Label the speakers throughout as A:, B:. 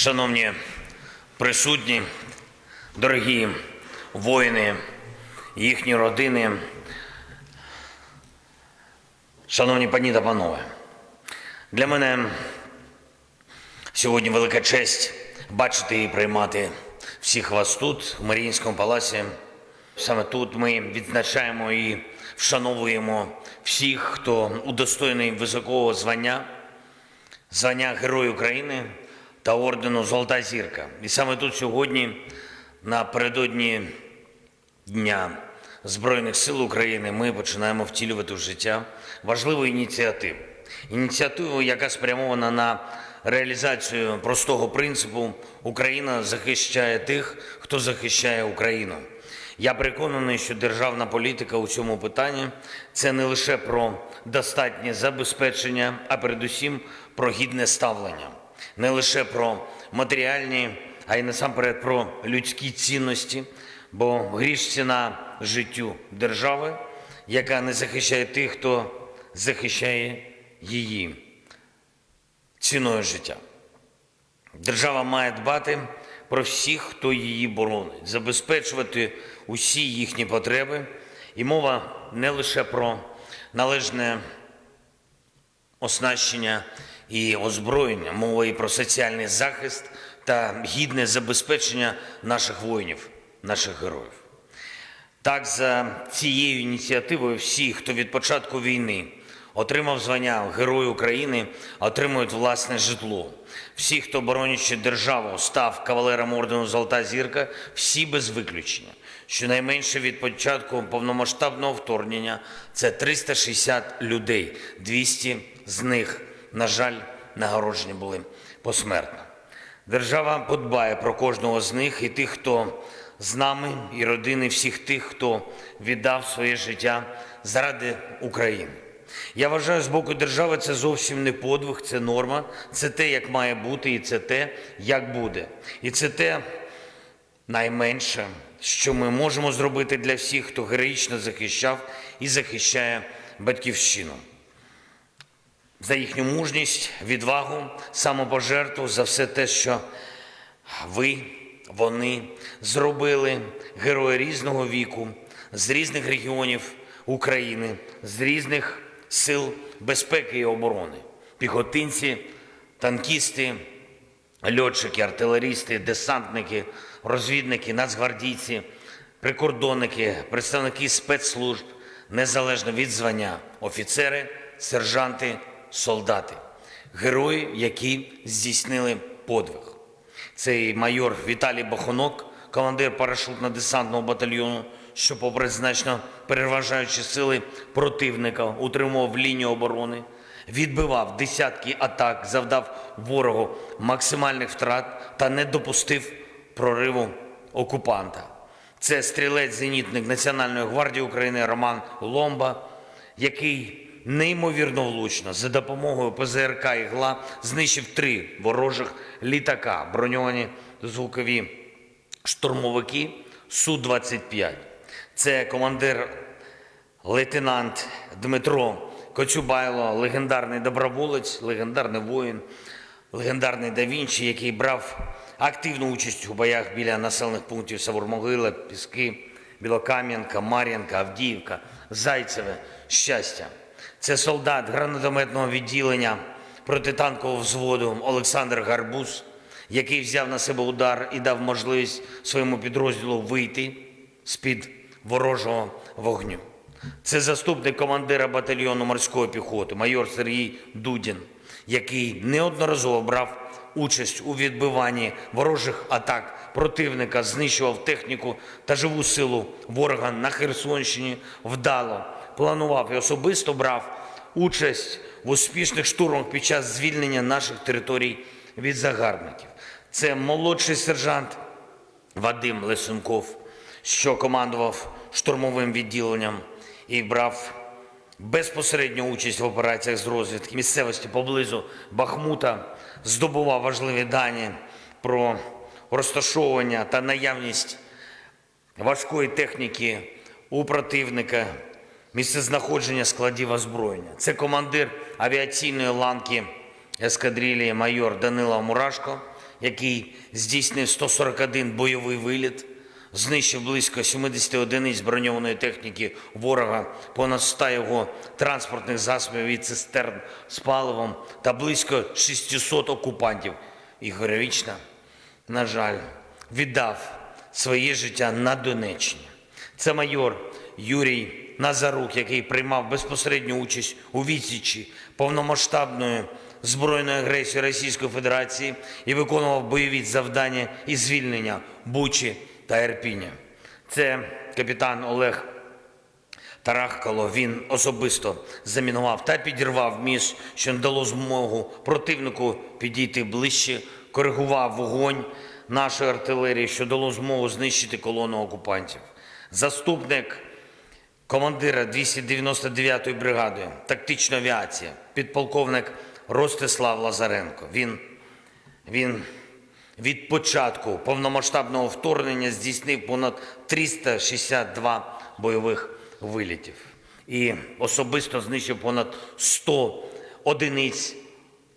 A: Шановні присутні, дорогі воїни, їхні родини, шановні пані та панове, для мене сьогодні велика честь бачити і приймати всіх вас тут, в Маріїнському палаці. Саме тут ми відзначаємо і вшановуємо всіх, хто удостоєний високого звання звання Герой України та ордену Золота зірка. І саме тут сьогодні, напередодні Дня Збройних сил України, ми починаємо втілювати в життя важливу ініціативу. Ініціативу, яка спрямована на реалізацію простого принципу Україна захищає тих, хто захищає Україну. Я переконаний, що державна політика у цьому питанні це не лише про достатнє забезпечення, а передусім про гідне ставлення, не лише про матеріальні, а й насамперед про людські цінності, бо гріш ціна життю держави, яка не захищає тих, хто захищає її ціною життя. Держава має дбати про всіх, хто її боронить, забезпечувати усі їхні потреби. І мова не лише про належне оснащення і озброєння, мова і про соціальний захист та гідне забезпечення наших воїнів, наших героїв. Так, за цією ініціативою всі, хто від початку війни отримав звання Герой України, отримують власне житло. Всі, хто боронячи державу, став кавалером ордену Золота зірка, всі без виключення. Щонайменше від початку повномасштабного вторгнення це 360 людей. 200 з них, на жаль, нагороджені були посмертно. Держава подбає про кожного з них і тих, хто з нами, і родини всіх тих, хто віддав своє життя заради України. Я вважаю, з боку держави це зовсім не подвиг, це норма, це те, як має бути, і це те, як буде. І це те найменше, що ми можемо зробити для всіх, хто героїчно захищав і захищає батьківщину за їхню мужність, відвагу, самопожертву, за все те, що ви, вони зробили герої різного віку, з різних регіонів України, з різних сил безпеки і оборони, піхотинці, танкісти, льотчики, артилерісти, десантники, розвідники, нацгвардійці, прикордонники, представники спецслужб, незалежно від звання, офіцери, сержанти, солдати, герої, які здійснили подвиг. Цей майор Віталій Бахонок, командир парашутно-десантного батальйону, що, попри значно переважаючі сили противника, утримував лінію оборони, відбивав десятки атак, завдав ворогу максимальних втрат та не допустив прориву окупанта. Це стрілець-зенітник Національної гвардії України Роман Ломба, який неймовірно влучно за допомогою ПЗРК «Ігла» знищив три ворожих літака, броньовані звукові штурмовики Су-25. Це командир лейтенант Дмитро Коцюбайло, легендарний доброволець, легендарний воїн, легендарний да Вінчі, який брав активну участь у боях біля населених пунктів Савурмогила, Піски, Білокам'янка, Мар'янка, Авдіївка, Зайцеве, Щастя. Це солдат гранатометного відділення протитанкового взводу Олександр Гарбуз, який взяв на себе удар і дав можливість своєму підрозділу вийти з-під ворожого вогню. Це заступник командира батальйону морської піхоти, майор Сергій Дудін, який неодноразово брав участь у відбиванні ворожих атак противника, знищував техніку та живу силу ворога на Херсонщині вдало, планував і особисто брав участь в успішних штурмах під час звільнення наших територій від загарбників. Це молодший сержант Вадим Лисенков, що командував штурмовим відділенням і брав безпосередню участь в операціях з розвідки місцевості поблизу Бахмута, здобував важливі дані про розташовування та наявність важкої техніки у противника, місцезнаходження складів озброєння. Це командир авіаційної ланки ескадрилії майор Данила Мурашко, який здійснив 141 бойовий виліт, знищив близько 70 одиниць броньованої техніки ворога, понад 100 його транспортних засобів і цистерн з паливом та близько 600 окупантів. І героїчно, на жаль, віддав своє життя на Донеччині. Це майор Юрій Назарук, який приймав безпосередню участь у відсічі повномасштабної збройної агресії Російської Федерації і виконував бойові завдання і звільнення Бучі та Ірпіня. Це капітан Олег Тарахкало він особисто замінував та підірвав міст, що не дало змогу противнику підійти ближче, коригував вогонь нашої артилерії, що дало змогу знищити колону окупантів. Заступник командира 299-ї бригади тактичної авіації, підполковник Ростислав Лазаренко. Він, він від початку повномасштабного вторгнення здійснив понад 362 бойових вилітів і особисто знищив понад 100 одиниць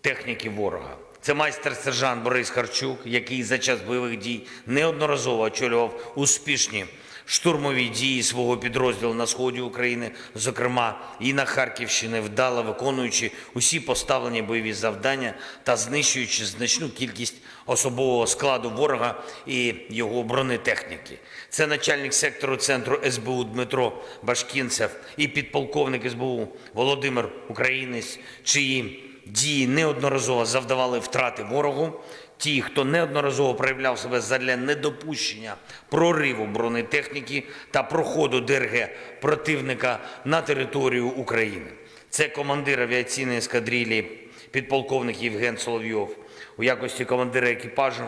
A: техніки ворога. Це майстер-сержант Борис Харчук, який за час бойових дій неодноразово очолював успішні штурмові дії свого підрозділу на сході України, зокрема і на Харківщині, вдало виконуючи усі поставлені бойові завдання та знищуючи значну кількість особового складу ворога і його бронетехніки. Це начальник сектору центру СБУ Дмитро Башкінцев і підполковник СБУ Володимир Українець, чиї дії неодноразово завдавали втрати ворогу. Ті, хто неодноразово проявляв себе задля недопущення прориву бронетехніки та проходу ДРГ противника на територію України. Це командир авіаційної ескадрилії, підполковник Євген Соловйов, у якості командира екіпажу,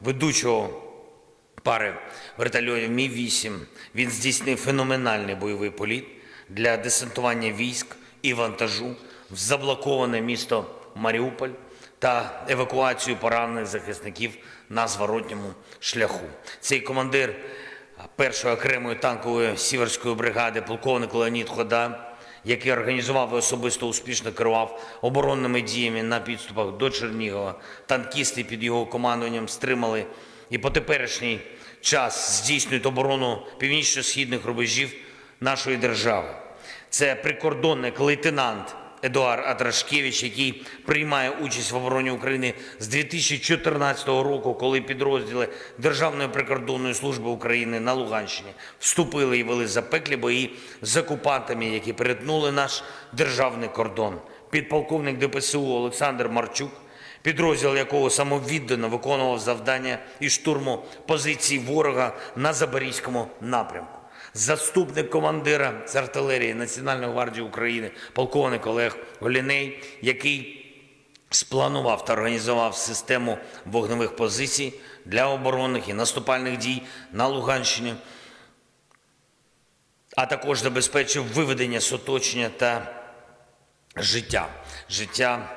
A: ведучого пари вертольотів Мі-8. Він здійснив феноменальний бойовий політ для десантування військ і вантажу в заблоковане місто Маріуполь та евакуацію поранених захисників на зворотньому шляху. Цей командир першої окремої танкової сіверської бригади, полковник Леонід Хода, який організував і особисто успішно керував оборонними діями на підступах до Чернігова. Танкісти під його командуванням стримали і по теперішній час здійснюють оборону північно-східних рубежів нашої держави. Це прикордонник лейтенант Едуард Атрашкевич, який приймає участь в обороні України з 2014 року, коли підрозділи Державної прикордонної служби України на Луганщині вступили і вели запеклі бої з окупантами, які перетнули наш державний кордон. Підполковник ДПСУ Олександр Марчук, підрозділ якого самовіддано виконував завдання і штурму позицій ворога на Запорізькому напрямку заступник командира з артилерії Національної гвардії України, полковник Олег Голіней, який спланував та організував систему вогневих позицій для оборонних і наступальних дій на Луганщині, а також забезпечив виведення з оточення та життя, життя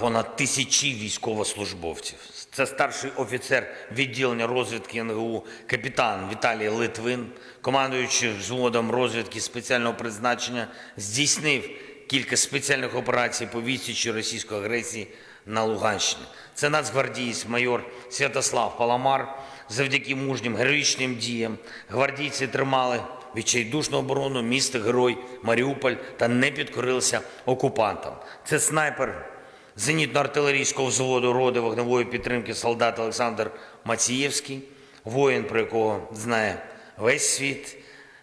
A: понад тисячі військовослужбовців. Це старший офіцер відділення розвідки НГУ, капітан Віталій Литвин, командуючи взводом розвідки спеціального призначення, здійснив кілька спеціальних операцій по відсічі російської агресії на Луганщині. Це нацгвардієць майор Святослав Паламар. Завдяки мужнім героїчним діям гвардійці тримали відчайдушну оборону міста Герой Маріуполь та не підкорилися окупантам. Це снайпер зенітно-артилерійського взводу роди вогневої підтримки солдат Олександр Мацієвський, воїн, про якого знає весь світ,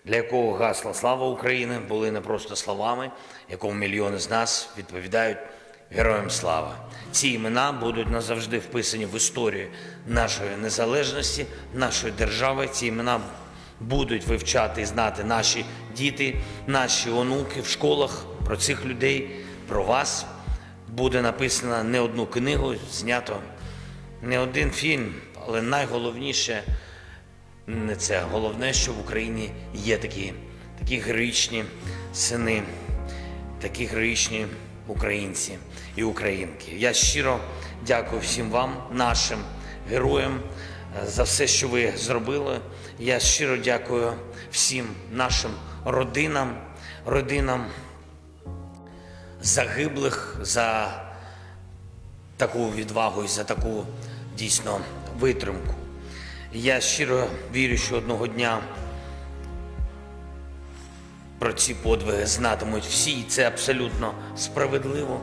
A: для якого гасла Слава України були не просто словами, якому мільйони з нас відповідають Героям слава! Ці імена будуть назавжди вписані в історію нашої незалежності, нашої держави. Ці імена будуть вивчати і знати наші діти, наші онуки в школах про цих людей, про вас буде написано не одну книгу, знято не один фільм, але найголовніше не це. Головне, що в Україні є такі, такі героїчні сини, такі героїчні українці і українки. Я щиро дякую всім вам, нашим героям, за все, що ви зробили. Я щиро дякую всім нашим родинам, родинам загиблих за таку відвагу і за таку дійсно витримку. Я щиро вірю, що одного дня про ці подвиги знатимуть всі, і це абсолютно справедливо.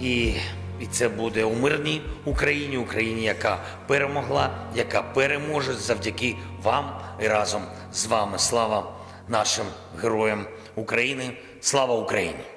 A: І, і це буде у мирній Україні, Україні, яка перемогла, яка переможе завдяки вам і разом з вами. Слава нашим героям України! Слава Україні!